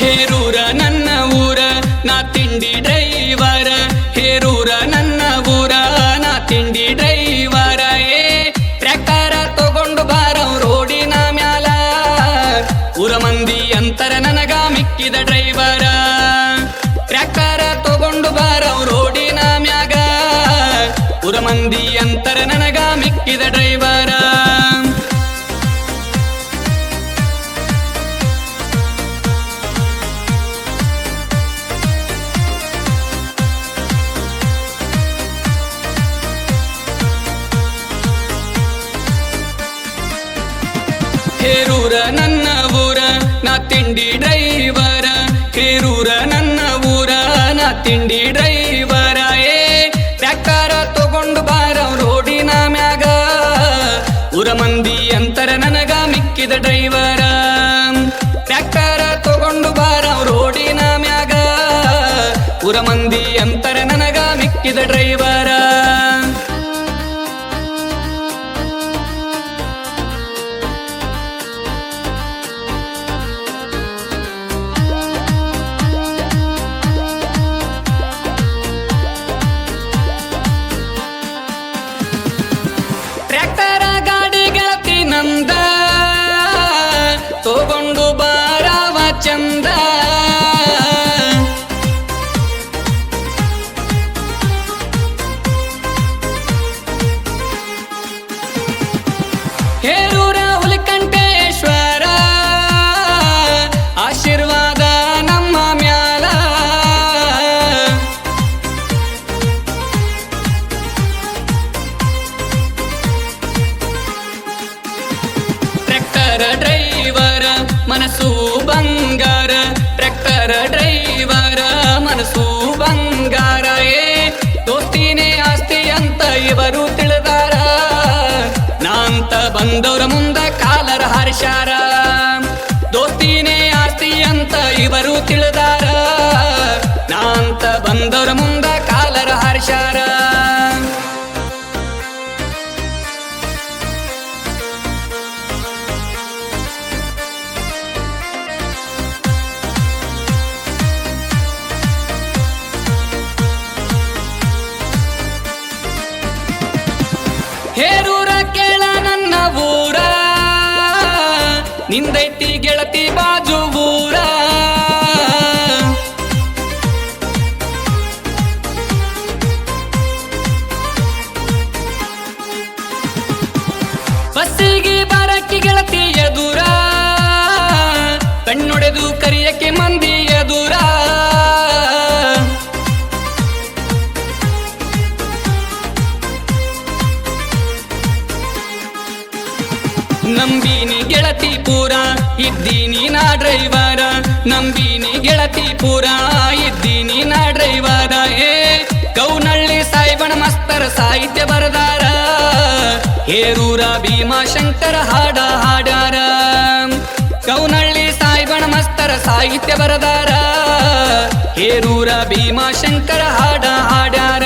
ಹೇರೂರ ನನ್ನ ಊರ, ನಾ ತಿಂಡಿ ಡ್ರೈವರ. ಹೇರೂರ ನನ್ನ ಊರ, ನಾ ತಿಂಡಿ ಡ್ರೈವರ. ಏ, ಟ್ರ್ಯಾಕ್ಟರ ತಗೊಂಡು ಬಾರವ್ ರೋಡಿನ ಮ್ಯಾಲ. ಊರ ಮಂದಿ ಅಂತರ ನನಗ ಮಿಕ್ಕಿದ ಡ್ರೈವರ. ಟ್ರ್ಯಾಕ್ಟರ ತಗೊಂಡು ಬಾರವ್ ರೋಡಿನ ಮ್ಯಾಗ. ಊರ ಮಂದಿ ಅಂತರ ನನಗ ಮಿಕ್ಕಿದ ಡ್ರೈವರ. ಹೇರೂರ ನನ್ನ ಊರ, ನಾ ತಿಂಡಿ ಡ್ರೈವರ. ಹೇರೂರ ನನ್ನ ಊರ, ನಾ ತಿಂಡಿ ಡ್ರೈವರ. ಏ, ಟ್ರ್ಯಾಕ್ಟರ ತಗೊಂಡು ಬಾರ ರೋಡಿನ ಮ್ಯಾಗ. ಊರ ಮಂದಿ ಅಂತರ ನನಗ ಮಿಕ್ಕಿದ ಡ್ರೈವರ. ಟ್ರ್ಯಾಕ್ಟರ ತಗೊಂಡು ಬಾರ ರೋಡಿನ ಮ್ಯಾಗ. ಊರ ಮಂದಿ ಅಂತರ ನನಗ ಮಿಕ್ಕಿದ ಡ್ರೈವರ. ಬಂದವರ ಮುಂದ ಕಾಲರ ಹರ್ಷಾರ. ದೋಸ್ತಿನೇ ಆಸ್ತಿ ಅಂತ ಇವರು ತಿಳಿದಾರ. ನಾಂತ ಬಂದವರ ಮುಂದ ನಿಂದೈತಿ ಗೆಳತಿ ಬಾಜು ಊರ. ಬಸ್ಸಿಗೆ ಬರಕ್ಕೆ ಗೆಳತಿ ಎದುರ. ಕಣ್ಣೊಡೆದು ಕರಿಯಕ್ಕೆ ಮಂದಿ ಎದುರ. ನಂಬಿನಿ ಗೆಳತಿ ಪೂರ, ಇದ್ದೀನಿ ನಾ ಡ್ರೈವರ. ನಂಬಿನಿ ಗೆಳತಿ ಪೂರ, ಇದ್ದೀನಿ ನಾ ಡ್ರೈವರ. ಏ, ಕೌನಳ್ಳಿ ಸಾಯಿಬಣ ಮಸ್ತರ ಸಾಹಿತ್ಯ ಬರದಾರ. ಹೇರೂರ ಭೀಮಾಶಂಕರ ಹಾಡ ಹಾಡಾರ ಕೌನಳ್ಳಿ ಸಾಯಿಬಣ ಮಸ್ತರ ಸಾಹಿತ್ಯ ಬರದಾರ. ಹೇರೂರ ಭೀಮಾಶಂಕರ ಹಾಡ ಹಾಡ್ಯಾರ.